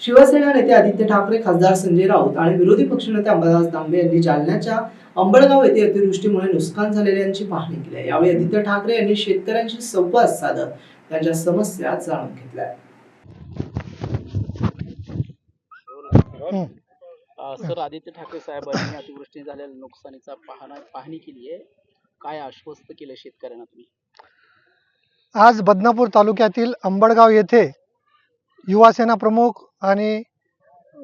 शिवसेना नेते आदित्य ठाकरे खासदार संजय राऊत आणि विरोधी पक्षनेते अंबादास दानवे यांनी जालन्याच्या अंबळगाव येथे अतिवृष्टीमुळे नुकसान झालेल्यांची पाहणी केली. आहे. यावेळी आदित्य ठाकरे यांनी शेतकऱ्यांशी संवाद साधत त्यांच्या समस्या जाणून घेतल्या. सर आदित्य ठाकरे साहेबांनी अतिवृष्टी झालेल्या नुकसानीचा पाहणा पाहणी केली आहे. काय आश्वस्त केलं शेतकऱ्यांना तुम्ही? आज बदनापूर तालुक्यातील अंबडगाव येथे युवासेना प्रमुख आणि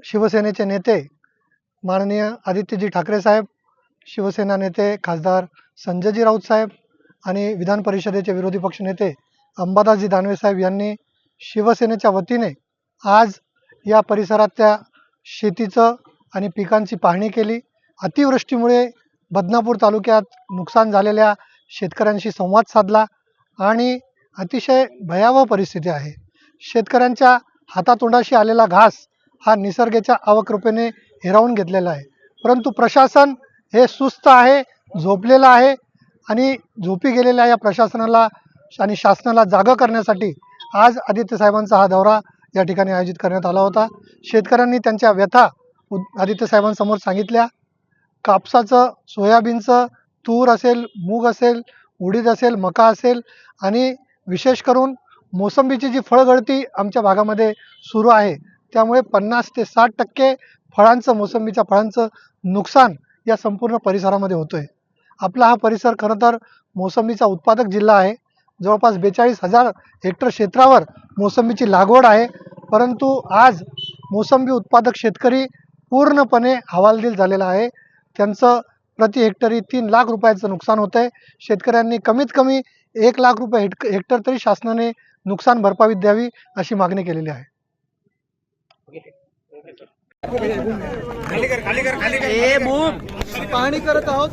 शिवसेनेचे नेते माननीय आदित्यजी ठाकरे साहेब शिवसेना नेते खासदार संजयजी राऊत साहेब आणि विधान परिषदेचे विरोधी पक्षनेते अंबादासजी दानवे साहेब यांनी शिवसेनेच्या वतीने आज या परिसरातल्या शेतीचं आणि पिकांची पाहणी केली. अतिवृष्टीमुळे बदनापूर तालुक्यात नुकसान झालेल्या शेतकऱ्यांशी संवाद साधला आणि अतिशय भयावह परिस्थिती आहे. शेतकऱ्यांच्या हातातोंडाशी आलेला घास हा निसर्गाच्या अवकृपेने हिरावून घेतलेला आहे. परंतु प्रशासन हे सुस्त आहे झोपलेलं आहे आणि झोपी गेलेल्या या प्रशासनाला आणि शासनाला जागं करण्यासाठी आज आदित्य साहेबांचा हा दौरा या ठिकाणी आयोजित करण्यात आला होता. शेतकऱ्यांनी त्यांच्या व्यथा उद- आदित्य साहेबांसमोर सांगितल्या. कापसाचं सोयाबीनचं तूर असेल मूग असेल उडीद असेल मका असेल आणि विशेष करून मोसंबीची जी फळगळती आमच्या भागामध्ये सुरू आहे त्यामुळे पन्नास ते साठ टक्के फळांचं मोसंबीच्या फळांचं नुकसान या संपूर्ण परिसरामध्ये होतोय. आपला हा परिसर खरं तर मोसंबीचा उत्पादक जिल्हा आहे. जवळपास बेचाळीस हजार हेक्टर क्षेत्रावर मोसंबीची लागवड आहे. परंतु आज मोसंबी उत्पादक शेतकरी पूर्णपणे हवालदिल झालेला आहे. त्यांचं प्रति हेक्टरी तीन लाख रुपयाचं नुकसान होतं आहे शेतकऱ्यांनी कमीत कमी एक लाख रुपये हेक्ट हेक्टर तरी शासनाने नुकसान भरपाई द्यावी अशी मागणी केलेली आहे. पाहणी करत आहोत.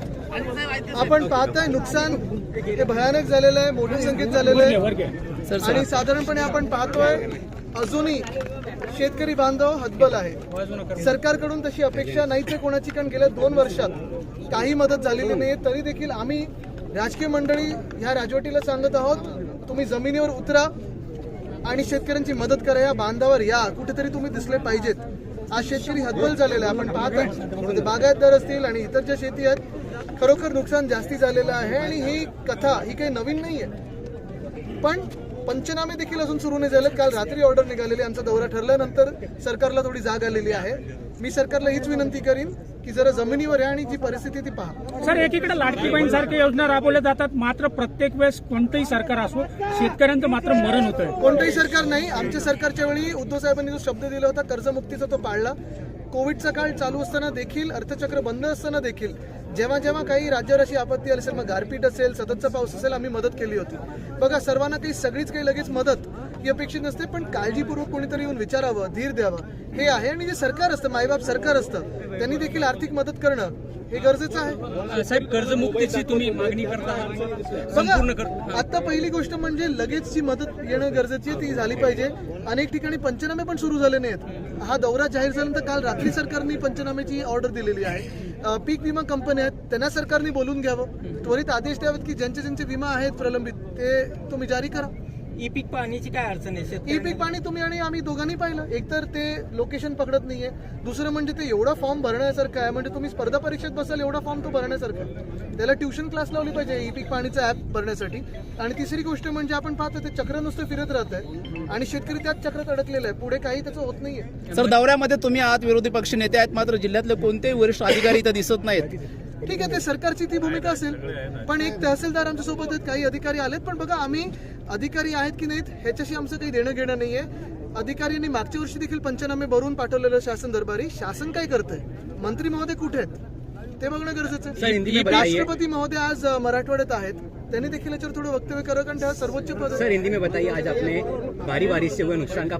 आपण पाहताय नुकसान हे भयानक झालेलं आहे मोठ्या संख्येत झालेलं आहे. आणि साधारणपणे आपण पाहतोय अजूनही शेतकरी बांधव हतबल आहे. सरकारकडून तशी अपेक्षा नाहीच आहे कोणाची कारण गेल्या दोन वर्षात काही मदत झालेली नाही तरी देखील आम्ही राजकीय मंडळी ह्या राजवटीला सांगत आहोत तुम्ही जमिनीवर उतरा आणि शेतकऱ्यांची मदत करा. या बांधावर या. कुठेतरी तुम्ही दिसले पाहिजेत. आज शेतकरी हतबल झालेला आहे. आपण पाहतो म्हणजे बागायतदार असतील आणि इतर ज्या शेती आहेत खरोखर नुकसान जास्ती झालेलं आहे. आणि ही कथा ही काही नवीन नाही आहे पण पंचनामे देखील अजून सुरू नाही झालेत. काल रात्री ऑर्डर निघालेली आमचा दौरा ठरल्यानंतर सरकारला थोडी जाग आलेली आहे. मी सरकारला हीच विनंती करीन की जरा जमिनीवर या आणि जी परिस्थिती ती पहा. सर एकीकडे लाडकी बहीण सारख्या योजना राबवल्या जातात. मात्र प्रत्येक वेळेस कोणतंही सरकार असो शेतकऱ्यांचं मात्र मरण होत आहे कोणतंही सरकार नाही. आमच्या सरकारच्या वेळी उद्धव साहेबांनी जो शब्द दिला होता कर्जमुक्तीचा तो पाळला. कोविडचा काळ चालू असताना देखील अर्थचक्र बंद असताना देखील जेव्हा जेव्हा काही राज्यावर अशी आपत्ती आली असेल मग गारपीट असेल सततचा पाऊस असेल आम्ही मदत केली होती. बघा सर्वांना काही सगळीच काही लगेच मदत ही अपेक्षित नसते पण काळजीपूर्वक कोणीतरी येऊन विचारावं धीर द्यावं. हे आहे आणि जे सरकार असतं मायबाप सरकार असतं त्यांनी देखील आर्थिक मदत करणं हे गरजेचं आहे. साहेब कर्जमुक्तीची तुम्ही मागणी करता. बघा आता पहिली गोष्ट म्हणजे लगेचची मदत येणं गरजेची आहे ती झाली पाहिजे. अनेक ठिकाणी पंचनामे पण सुरू झाले नाहीत. हा दौरा जाहीर झाल्यानंतर काल रात्री सरकारने पंचनाम्याची ऑर्डर दिलेली आहे. पीक विमा कंपन्या आहेत त्यांना सरकारने बोलून घ्यावं. त्वरित आदेश द्यावेत की ज्यांचे ज्यांचे विमा आहेत प्रलंबित ते तुम्ही जारी करा. ई पीक पाहण्याची काय अडचण आहे? ई पीक पाणी तुम्ही आणि आम्ही दोघांनी पाहिलं. एकतर ते लोकेशन पकडत नाहीये. दुसरं म्हणजे ते एवढा फॉर्म भरण्यासारखं आहे. म्हणजे तुम्ही स्पर्धा परीक्षेत बसाल एवढा फॉर्म तो भरण्यासारखा आहे. त्याला ट्युशन क्लास लावली पाहिजे ई पीक पाणीचा ऍप भरण्यासाठी. आणि तिसरी गोष्ट म्हणजे आपण पाहतो ते चक्र नुसतं फिरत राहत आहे आणि शेतकरी त्याच चक्रात अडकलेला आहे. पुढे काही त्याचं होत नाहीये. सर दौऱ्यामध्ये तुम्ही आहात विरोधी पक्ष नेते आहेत. मात्र जिल्ह्यातले कोणतेही वरिष्ठ अधिकारी इथं दिसत नाहीत. ठीक आहे ते सरकारची ती भूमिका असेल. पण एक तहसीलदार आमच्यासोबत आहेत काही अधिकारी आलेत. पण बघा आम्ही अधिकारी आहेत की नाहीत ह्याच्याशी आमचं काही देणं घेणं नाहीये. अधिकाऱ्यांनी मागच्या वर्षी देखील पंचनामे भरून पाठवलेलं शासन दरबारी. शासन काय करतंय? मंत्री महोदय कुठे आहेत? ते बघणं गरजेचं आहे. राष्ट्रपती महोदय आज मराठवाड्यात आहेत. त्यांनी देखील याच्यावर थोडं वक्तव्य करावं कारण सर्वोच्च पद सर हिंदी में बताइए आज आपने भारी बारिश से हुए नुकसान का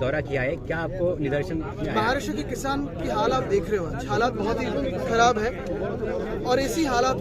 दौरा किया है। क्या आपको निदर्शन महाराष्ट्र के किसान की हालात देख रहे हो हालात बहुत ही खराब है और इसी हालात